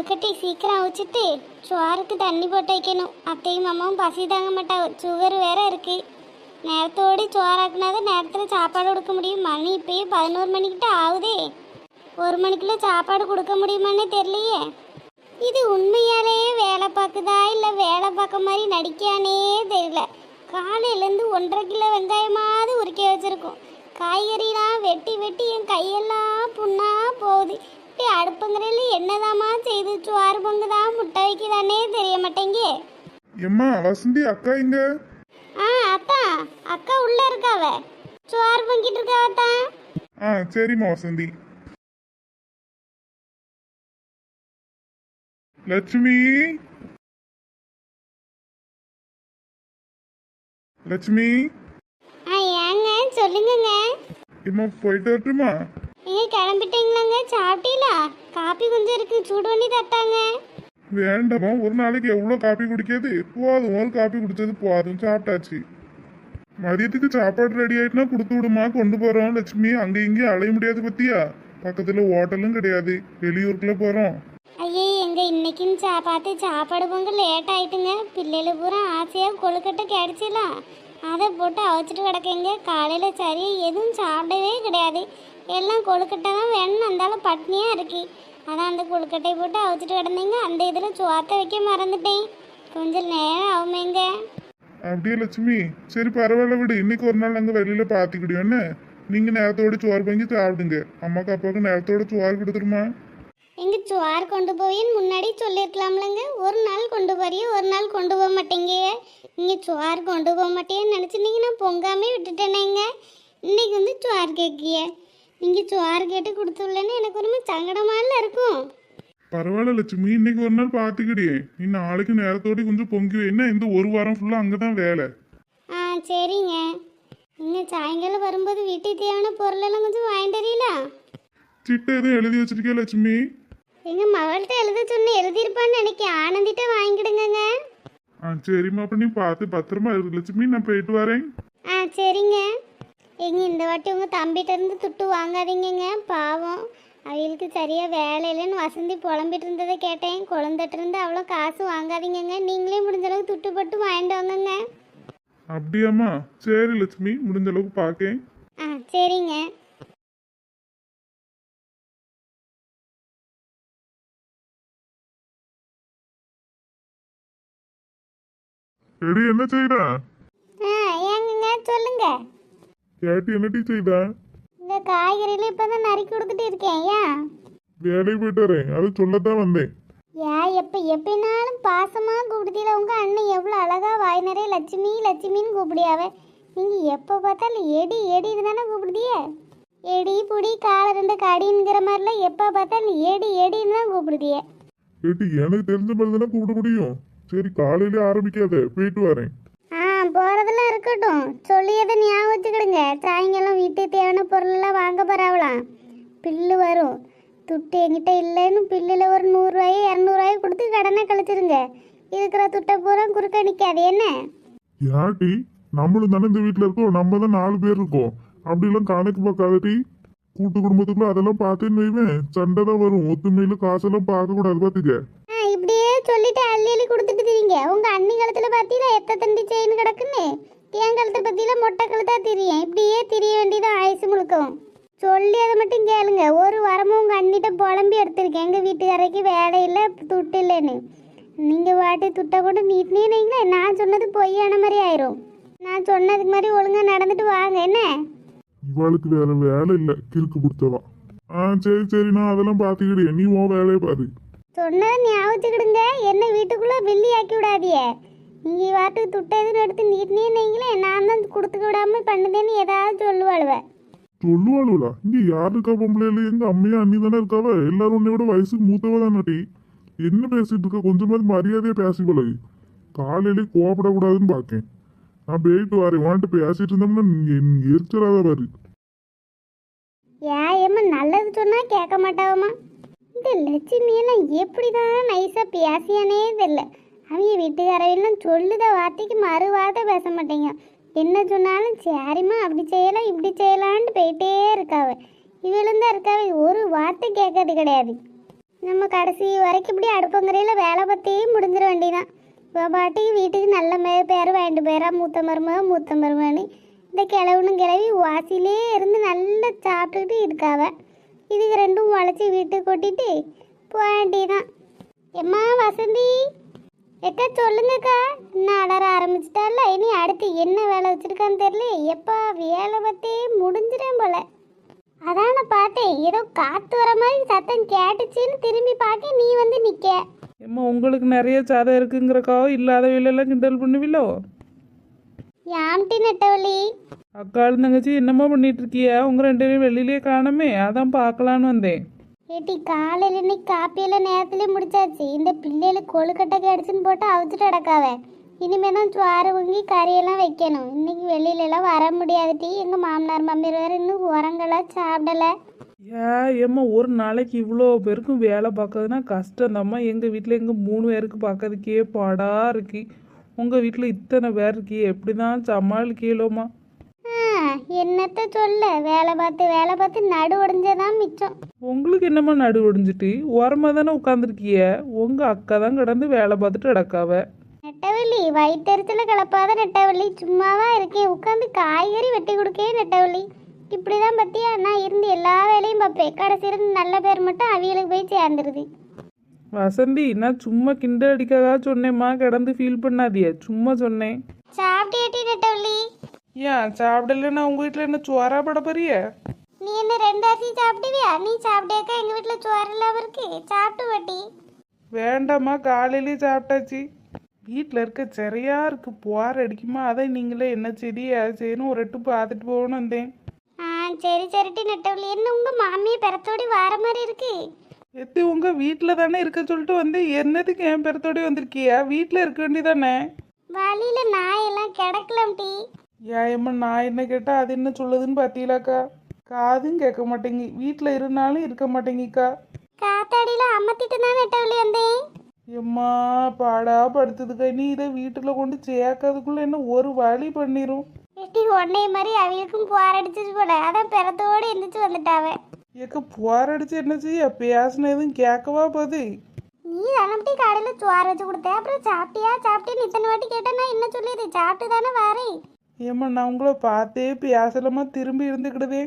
கொழுக்கட்டை சீக்கிரம் அவிச்சிட்டு சோறுக்கு தண்ணி போட்டு வைக்கணும் அத்தையும் அம்மாவும் பசி தாங்க மாட்டாங்க சுகர் வேற இருக்கு நேரத்தோடு சோறாக்குனாதான் நேரத்தில் சாப்பாடு கொடுக்க முடியும் மணி இப்பயே பதினோரு மணிக்கிட்ட ஆகுதே ஒரு மணிக்குள்ள சாப்பாடு கொடுக்க முடியுமான்னு தெரியலையே இது உண்மையாலேயே வேலை பார்க்குதா இல்லை வேலை பார்க்க மாதிரி நடிக்கானே தெரியல காலையிலேருந்து ஒன்றரை கிலோ வெங்காயமாவது உருக்கி வச்சுருக்கோம் காய்கறிலாம் வெட்டி வெட்டி என் கையெல்லாம் புண்ணா போகுது இப்படி அடுப்புங்கரையில் என்னதாம்மா சோறு பொங்குதா? முட்டை வைக்குதானே தெரிய மாட்டேங்க எம்மா வசந்தி அக்கா இங்க ஆ அத்தா அக்கா உள்ள இருக்காவ. சோறு பொங்கிட்டு இருக்காவ தான் ஆ சரிம்மா வசந்தி. லட்சுமி? லட்சுமி? ஆ ஏங்க சொல்லுங்கங்க. எம்மா போயிட்டு வரட்டுமா? நீங்க கிளம்பிட்டீங்களாங்க? சாப்பிட்டீங்களா? காப்பி கொஞ்சம் இருக்கு சூடு பண்ணி தட்டாங்க. வேண்டாமா ஒரு நாளைக்கு எவ்வளோ காப்பி குடிக்கிறது? போதும் ஒரு காப்பி குடிச்சது போதும் சாப்பிட்டாச்சு. மதியத்துக்கு சாப்பாடு ரெடி ஆயிட்டுனா கொடுத்து விடுமா கொண்டு போறோம் லட்சுமி. அங்க இங்கேயும் அலைய முடியாது பத்தியா? பக்கத்துல ஹோட்டலும் கிடையாது. வெளியூருக்குள்ள போறோம். ஐயே எங்க இன்னைக்குன்னு சா பார்த்து சாப்பாடு பொங்க லேட் ஆயிட்டுங்க. பிள்ளைகள் பூரா ஆசையாக கொழுக்கட்டை கிடைச்சிடலாம் அதை போட்டு அவைச்சிட்டு கிடக்குங்க. காலையில் சரியாக எதுவும் சாப்பிடவே கிடையாது. எல்லாம் கொழுக்கட்டை தான் வேணும்னு அந்தாலும் பட்னியாக இருக்கு. அதான் அந்த கொழுக்கட்டை போட்டு அவைச்சிட்டு கிடந்தீங்க. அந்த இதில் சோத்தை வைக்க மறந்துட்டேன். கொஞ்சம் நேரம் ஆகுமேங்க. அப்படியே லட்சுமி சரி பரவாயில்ல விடு. இன்னைக்கு ஒரு நாள் நாங்கள் வெளியில பார்த்துக்கிடியோம் என்ன நீங்க நேரத்தோட சோறு வாங்கி சாப்பிடுங்க. அம்மாக்கு அப்பாவுக்கு நேரத்தோட சோறு கொடுத்துருமா? எங்க சோறு கொண்டு போயின்னு முன்னாடி சொல்லியிருக்கலாம்லங்க. ஒரு நாள் கொண்டு போறிய ஒரு நாள் கொண்டு போக மாட்டேங்க. நீங்க சோறு கொண்டு போக மாட்டேன்னு நினச்சிருந்தீங்க நான் பொங்காமே விட்டுட்டேனேங்க. இன்னைக்கு வந்து சோறு கேட்கிய நீங்க சோறு கேட்டு கொடுத்துள்ளேன்னு எனக்கு ஒரு சங்கடமால இருக்கும். பரவாயில்ல லட்சுமி இன்னைக்கு ஒரு நாள் பார்த்துக்கிடியே நீ நாளைக்கு நேரத்தோட கொஞ்சம் பொங்கி வைனா இந்த ஒரு வாரம் ஃபுல்லா அங்கதான் வேலை. ஆ சரிங்க. நீங்க சாயங்காலம் வரும்போது வீட்டுக்கு தேவையான பொருளெல்லாம் கொஞ்சம் வாங்கிட்டு வரீங்களா? சிட்டை எதுவும் எழுதி வச்சிருக்கியா லட்சுமி? எங்க மகள்கிட்ட எழுத சொன்ன எழுதியிருப்பான்னு நினைக்க ஆனந்திட்ட வாங்கிடுங்கங்க ஆ சரிம்மா அப்ப நீ பார்த்து பத்திரமா இருக்கு லட்சுமி நான் போயிட்டு வரேன். ஆ சரிங்க. எங்க இந்த வாட்டி உங்க தம்பிட்ட இருந்து துட்டு வாங்காதீங்கங்க. பாவம். அவங்களுக்கு சரியா வேலை இல்லைன்னு வசந்தி புலம்பிட்டு இருந்ததை கேட்டேன். குழந்தைட்டு இருந்து அவ்வளோ காசு வாங்காதீங்கங்க. நீங்களே முடிஞ்ச அளவுக்கு துட்டு போட்டு வாங்கிட்டு வாங்கங்க. அப்படியாம்மா? சரி லட்சுமி. முடிஞ்ச அளவுக்கு பார்க்கேன் ஆ சரிங்க. எடி என்ன செய்த ஆ ஏங்கங்க சொல்லுங்க. கேட்டு என்னடி செய்த இந்த காய்கறியில இப்பதான் நறுக்கி கொடுத்துட்டு இருக்கேன் ஏன் வேலைக்கு போயிட்டு வரேன். அது சொல்லத்தான் வந்தேன். ஏன் எப்போ எப்படினாலும் பாசமாக கூப்பிடுதீல உங்கள் அண்ணன் எவ்வளோ அழகா வாய் நிறைய லட்சுமி லட்சுமின்னு கூப்பிடியாவ. நீங்கள் எப்போ பார்த்தாலும் எடி எடின்னு தானே கூப்பிடுதிய எடி புடி காலை ரெண்டு கடிங்கிற மாதிரிலாம் எப்போ பார்த்தாலும் எடி எடின்னு தான் கூப்பிடுதிய ஏட்டி எனக்கு தெரிஞ்ச மாதிரி தானே கூப்பிட முடியும். சரி காலையிலே ஆரம்பிக்காத போயிட்டு வரேன். ஆ போகிறதெல்லாம் இருக்கட்டும். சொல்லியதை ஞாபகம் வச்சுக்கிடுங்க. சாயங்காலம் வீட்டுக்கு தேவையான பொருளெல்லாம் வாங்க போகிறாவலாம் பில்லு வரும். துட்டு என்கிட்ட இல்லைன்னு பில்லில் ஒரு நூறுரூவாயோ இரநூறுவாயோ கொடுத்து கடனை கழிச்சிருங்க. இருக்கிற துட்டை பூரா குறுக்க நிற்காது என்ன? யாட்டி நம்மளும் தானே இந்த வீட்டில் இருக்கோம். நம்ம தான் நாலு பேர் இருக்கோம். அப்படிலாம் கணக்கு பார்க்காதட்டி கூட்டு குடும்பத்துக்குள்ள அதெல்லாம் பார்த்தேன்னு வைவேன் சண்டை தான் வரும். ஒத்துமையில காசெல்லாம் பார்க்க கூடாது பாத்துக்க. ஆ இப்படியே சொல்லிட்டு அள்ளி அள்ளி கொடுத்துட்டு தெரியுங்க உங்க அண்ணி காலத்துல பாத்தீங்களா? எத்த தண்டி செயின் கிடக்குன்னு? என் காலத்தை பத்தியில மொட்டை கழுத்தா தெரியும். இப்படியே தெரிய வேண்டியதான் ஆயுசு முழுக்கவும். சொல்லி அதை மட்டும் கேளுங்க. ஒரு வாரமும் உங்க அண்ணிட்ட புலம்பி எடுத்திருக்கேன். எங்க வீட்டுக்காரைக்கு வேலை இல்லை துட்டு இல்லைன்னு. நீங்க வாட்டி துட்டை கொண்டு நீட்டினீங்களே நான் சொன்னது பொய்யான மாதிரி ஆயிரும். நான் சொன்னதுக்கு மாதிரி ஒழுங்கா நடந்துட்டு வாங்க. என்ன? இவாளுக்கு வேற வேலை இல்ல. கிறுக்கு கொடுத்தவா ஆ சரி சரி. நான் அதெல்லாம் பாத்துக்கிட்டே நீ உன் வேலையை பாரு. சொன்னதை ஞாபகத்துக்கிடுங்க. என்ன வீட்டுக்குள்ள வெள்ளி ஆக்கி விடாதியே நீங்க வாட்டுக்கு துட்டை எதுவும் எடுத்து நீட்டினே நீங்களே நான் தான் கொடுத்துக்க விடாம பண்ணுதேன்னு ஏதாவது சொல்லுவாளுவ. சொல்லுவாளுவலா இங்க யாரு இருக்கா பொம்பளையில? எங்க அம்மையா அண்ணி தானே இருக்காவ? எல்லாரும் உன்னை விட வயசுக்கு மூத்தவ தானே என்ன பேசிட்டு இருக்க? கொஞ்சமாவது மரியாதையா பேசி பழகு காலையிலே கோவப்படக்கூடாதுன்னு பாக்கேன். நான் போயிட்டு வரேன். வான்ட்டு பேசிட்டு இருந்தோம்னா நீ எரிச்சலாத பாரு. ஏம்மா நல்லது சொன்னா கேட்க மாட்டாவம்மா. இந்த லட்சுமியெல்லாம் எப்படிதான் நைஸா பேசியானே தெரியல. அவங்க வீட்டுக்காரவெல்லாம் சொல்லுத வார்த்தைக்கு மறு வார்த்தை பேச மாட்டேங்க. என்ன சொன்னாலும் சரிம்மா அப்படி செய்யலாம் இப்படி செய்யலான்ட்டு போயிட்டே இருக்காவ. இவளும் தான் இருக்காவ ஒரு வார்த்தை கேட்கறது கிடையாது. நம்ம கடைசி வரைக்கும் இப்படி அடுப்பங்கரையில் வேலை பற்றியும் முடிஞ்சிட வேண்டியதான் இப்போ பாட்டுக்கு வீட்டுக்கு நல்ல மே பேர் வாங்கிட்டு போயிடா மூத்த மருமக மூத்த மருமகன்னு. இந்த கிழவனும் கிளவி வாசிலே இருந்து நல்லா சாப்பிட்டுக்கிட்டு இருக்காவ. இதுக்கு ரெண்டும் உழைச்சி வீட்டுக்கு கொட்டிட்டு போக வேண்டியதான் எம்மா வசந்தி? எக்கா சொல்லுங்கக்கா. இன்னும் அலற ஆரம்பிச்சிட்டால இனி அடுத்து என்ன வேலை வச்சிருக்கான்னு தெரியல. எப்பா வேலை பற்றி முடிஞ்சிடும் போல. அதான் நான் பார்த்தேன். ஏதோ காத்து வர மாதிரி சத்தம் கேட்டுச்சுன்னு திரும்பி பார்க்க நீ வந்து நிக்க. ஏம்மா உங்களுக்கு நிறைய சதை இருக்குங்கிறக்காவோ இல்லாத வேலையெல்லாம் கிண்டல் பண்ணுவீங்களோ யாம்டி நெட்டவழி அக்காளும் தங்கச்சி என்னம்மா பண்ணிட்டு இருக்கியா? உங்க ரெண்டு பேரும் வெளியிலேயே காணமே. அதான் பார்க்கலான்னு வந்தேன். ஏட்டி காலையில் இன்னைக்கு காப்பியெல்லாம் நேரத்துலேயே முடிச்சாச்சு. இந்த பிள்ளைகளுக்கு கொழுக்கட்டைக்கு அடிச்சுன்னு போட்டு அவிச்சிட்டு அடக்காவ இனிமேல் தான் சோறு பொங்கி கறியெல்லாம் வைக்கணும். இன்னைக்கு வெளியிலலாம் வர முடியாது டீ. எங்கள் மாமனார் மாமியார் வேறு இன்னும் உரங்கெல்லாம் சாப்பிடலை. ஏ ஏம்மா ஒரு நாளைக்கு இவ்வளோ பேருக்கும் வேலை பார்க்கறதுனா கஷ்டம்தாம்மா எங்கள் வீட்டில் எங்கள் மூணு பேருக்கு பார்க்கறதுக்கே பாடாக இருக்கு. உங்கள் வீட்டில் இத்தனை பேர் இருக்கே எப்படி தான் சமாளிக்கலோம்மா என்னத்த சொல்ல? வேலை பார்த்து வேலை பார்த்து நடு உடஞ்சதான் மிச்சம். உங்களுக்கு என்னம்மா நடு ஒடிஞ்சிட்டு? ஓரமாக தானே உட்காந்துருக்கிய உங்கள் அக்கா தான் கிடந்து வேலை பார்த்துட்டு அடக்காவ நெட்டவள்ளி வயிற்றுல கிளப்பாத நெட்டவள்ளி. சும்மாவா இருக்கேன் உட்காந்து காய்கறி வெட்டி கொடுக்கே நெட்டவள்ளி. இப்படிதான் பத்தியா? நான் இருந்து எல்லா வேலையும் பார்ப்பேன். கடைசி இருந்து நல்ல பேர் மட்டும் அவியலுக்கு போய் சேர்ந்துருது. வசந்தி நான் சும்மா கிண்டல் அடிக்காக சொன்னேம்மா. கிடந்து ஃபீல் பண்ணாதியே சும்மா சொன்னேன். சாப்பிட்டியாட்டி நெட்டவள்ளி? ஏன் சாப்பிடலன்னா உங்கள் வீட்டில் என்ன சோறா பட போறிய? நீ என்ன ரெண்டு அரிசி சாப்பிடுவியா? நீ சாப்பிட்டியாக்கா எங்க வீட்டுல சோறு இல்லாம இருக்கு. சாப்பிட்டு வட்டி வேண்டாம்மா காலையிலே சாப்பிட்டாச்சு. வீட்டில் இருக்க சரியா இருக்கு போற அடிக்குமா? அதை நீங்களே என்ன செடி செய்யணும் ஒரு எட்டு பார்த்துட்டு போகணும் வந்தேன். ஆ சரி சரிட்டி நெட்டவள்ளி என்ன உங்க மாமியை பெறத்தோடி வார மாதிரி இருக்கு? எத்தி உங்க வீட்டில் தானே இருக்க சொல்லிட்டு வந்து என்னதுக்கு என் பெறத்தோடி வந்திருக்கியா? வீட்டில் இருக்க வேண்டியதானே? வழியில நாயெல்லாம் கிடக்கலாம் டீ ஏம்மா நான் என்ன கேட்டா அது என்ன சொல்லுதுன்னு பார்த்தீங்களாக்கா காதும் கேட்க மாட்டேங்கி. வீட்டில் இருந்தாலும் இருக்க மாட்டேங்கிக்கா. காத்தாடியில அமர்த்திட்டு தான் நெட்டவள்ளி வந்தேன். எம்மா பாடா படுத்ததுக்கா. நீ இதை வீட்டில் கொண்டு சேர்க்கறதுக்குள்ள என்ன ஒரு வழி பண்ணிரும்? எட்டி உன்னை மாதிரி அவளுக்கும் போராடிச்சிச்சு போல. அதான் பிறத்தோடு எந்திரிச்சு வந்துட்டாவ. ஏக்க போராடிச்சு என்ன செய்ய? பேசின எதுவும் கேட்கவா போகுது நீ தானப்படி கடையில் சோறு வச்சு கொடுத்த. அப்புறம் சாப்பிட்டியா? சாப்பிட்டேன்னு இத்தனை வாட்டி கேட்டா நான் என்ன சொல்லிடு சாப்பிட்டு தானே வரேன் ஏம்மா நான் உங்களை பார்த்தே பேசலாமா திரும்பி இருந்துக்கிடுதே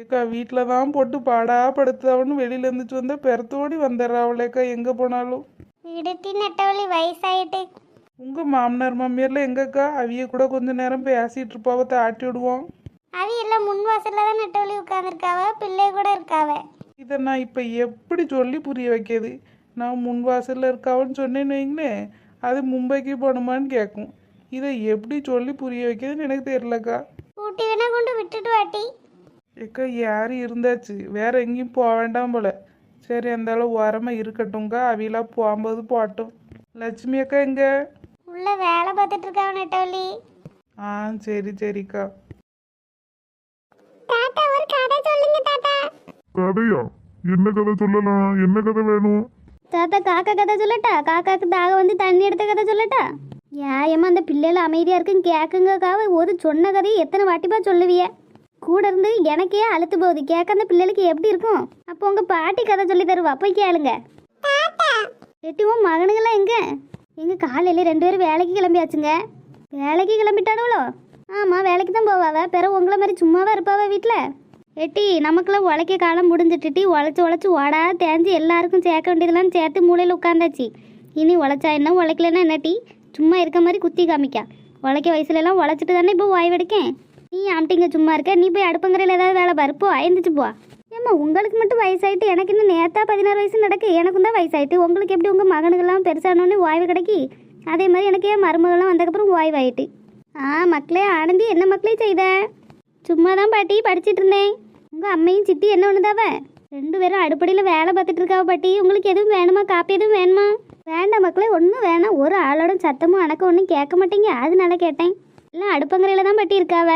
ஏக்கா வீட்டில் தான் போட்டு பாடா படுத்தவனு வெளியில இருந்துச்சு வந்தா பெறத்தோடி வந்துடுறாவளேக்கா எங்கே போனாலும். விடுத்தி நெட்டவழி வயசாயிட்டு. உங்கள் மாமனார் மாமியார்ல எங்கக்கா? அவிய கூட கொஞ்ச நேரம் பேசிட்டு இருப்பாவ தாட்டி விடுவோம் அவ எல்லாம் முன் வாசல்ல தான் நெட்டவழி உட்காந்துருக்காவ பிள்ளை கூட இருக்காவ. இதை நான் இப்போ எப்படி சொல்லி புரிய வைக்கிறது நான் முன் வாசலில் இருக்காவன்னு சொன்னேன்னு வைங்களேன் அது மும்பைக்கு போகணுமான்னு கேட்கும் இதை எப்படி சொல்லி புரிய வைக்கிறதுன்னு எனக்கு தெரியலக்கா. ஊட்டி வேணா கொண்டு விட்டுட்டு வாட்டி ஏக்கா யார் இருந்தாச்சு? வேற எங்கேயும் போக வேண்டாம் போல. சரி அந்த அளவு ஓரமாக இருக்கட்டும்க்கா. அவியெல்லாம் போகும்போது போட்டோம் லட்சுமி அக்கா எங்க? உள்ள வேலை பார்த்துட்டு இருக்காவ நெட்டவழி ஆ சரி சரிக்கா. தாத்தா ஒரு கதை சொல்லுங்க தாத்தா. கதையா? என்ன கதை சொல்லலாம்? என்ன கதை வேணும்? தாத்தா காக்கா கதை சொல்லட்டா? காக்காக்கு தாகம் வந்து தண்ணி எடுத்த கதை சொல்லட்டா? ஏமா அந்த பிள்ளைகள் அமைதியாக இருக்குன்னு கேட்குங்கக்காக ஒரு சொன்ன கதையை எத்தனை வாட்டிப்பா சொல்லுவிய? கூட இருந்து எனக்கே அழுத்து போகுது. கேட்க அந்த பிள்ளைகளுக்கு எப்படி இருக்கும்? அப்போ உங்கள் பாட்டி கதை சொல்லி தருவா. போய் கேளுங்க. எட்டி உன் மகனுங்கெல்லாம் எங்க? எங்க காலையில ரெண்டு பேரும் வேலைக்கு கிளம்பியாச்சுங்க. வேலைக்கு கிளம்பிட்டானுவளோ? ஆமாம் வேலைக்கு தான் போவாவ. பிறகு உங்களை மாதிரி சும்மாவா இருப்பாவ வீட்டில் எட்டி நமக்குலாம் உழைக்க காலம் முடிஞ்சிட்டுட்டி உழைச்சி உழைச்சி ஓடா தேஞ்சு எல்லாருக்கும் சேர்க்க வேண்டியதெல்லாம் சேர்த்து மூளையில் உட்காந்தாச்சு இனி உழைச்சா என்ன? உழைக்கலன்னா என்ன டீ? சும்மா இருக்க மாதிரி குத்தி காமிக்கா. உழைக்க வயசுலலாம் உழைச்சிட்டு தானே இப்போ வாய்வெடுக்கேன் நீ ஆம்ட்டிங்க சும்மா இருக்க நீ போய் அடுப்பங்கரையில் ஏதாவது வேலை பாரு போ போ. ஏம்மா உங்களுக்கு மட்டும் வயசாயிட்டு எனக்கு இன்னும் நேத்தா பதினாறு வயசு நடக்கு எனக்கும் தான் வயசாயிட்டு. உங்களுக்கு எப்படி உங்கள் மகனுக்கெல்லாம் பெருசானோன்னு வாய்வு கிடைக்கி? அதே மாதிரி எனக்கு என் மருமகள்லாம் வந்ததுக்கப்புறம் வாய்வாயிட்டு? ஆ மக்களே ஆனந்தி என்ன மக்களே செய்த? சும்மா தான் பாட்டி படிச்சிட்டு இருந்தேன். உங்கள் அம்மையும் சித்தி என்ன ஒன்றுதாவ ரெண்டு பேரும் அடுப்படியில் வேலை பார்த்துட்டு இருக்காவ பாட்டி. உங்களுக்கு எதுவும் வேணுமா? காப்பி எதுவும் வேணுமா? வேண்டாம் மக்களே ஒன்றும் வேணாம். ஒரு ஆளோட சத்தமும் அணக்க ஒன்றும் கேட்க மாட்டீங்க. அதனால கேட்டேன். எல்லாம் அடுப்பங்கரையில் தான் பாட்டி இருக்காவ.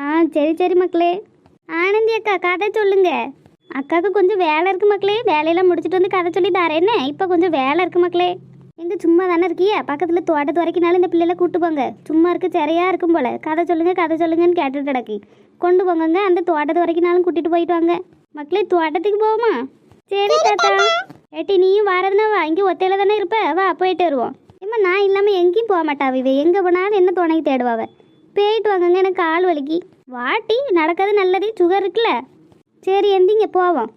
ஆ சரி சரி மக்களே. ஆனந்தி அக்கா கதை சொல்லுங்க. அக்காவுக்கு கொஞ்சம் வேலை இருக்கு மக்களே. வேலையெல்லாம் முடிச்சுட்டு வந்து கதை சொல்லி தரேன் இப்போ கொஞ்சம் வேலை இருக்கு மக்களே. எங்க சும்மா தானே இருக்கியா? பக்கத்தில் தோட்டத்து வரைக்கும்னாலும் இந்த பிள்ளைல கூட்டு போங்க. சும்மா இருக்க சரியா இருக்கும் போல. கதை சொல்லுங்க கதை சொல்லுங்கன்னு கேட்டுட்டு கிடக்கு. கொண்டு போங்கங்க. அந்த தோட்டத்து வரைக்கும்னாலும் கூட்டிட்டு போயிட்டு வாங்க. மக்களே தோட்டத்துக்கு போவோமா? சரி தாத்தா. ஏட்டி நீயும் வரதுனா வா இங்கே ஒத்தையில தானே இருப்ப? வா போயிட்டு வருவோம். ஏம்மா நான் இல்லாமல் எங்கேயும் போக மாட்டாவ இவ எங்கே போனாலும் என்ன துணைக்கு தேடுவாவ போயிட்டு வாங்கங்க எனக்கு கால் வலிக்கு. வாட்டி நடக்கிறது நல்லது சுகர் இருக்குல்ல? சரி எந்திங்க போவோம்.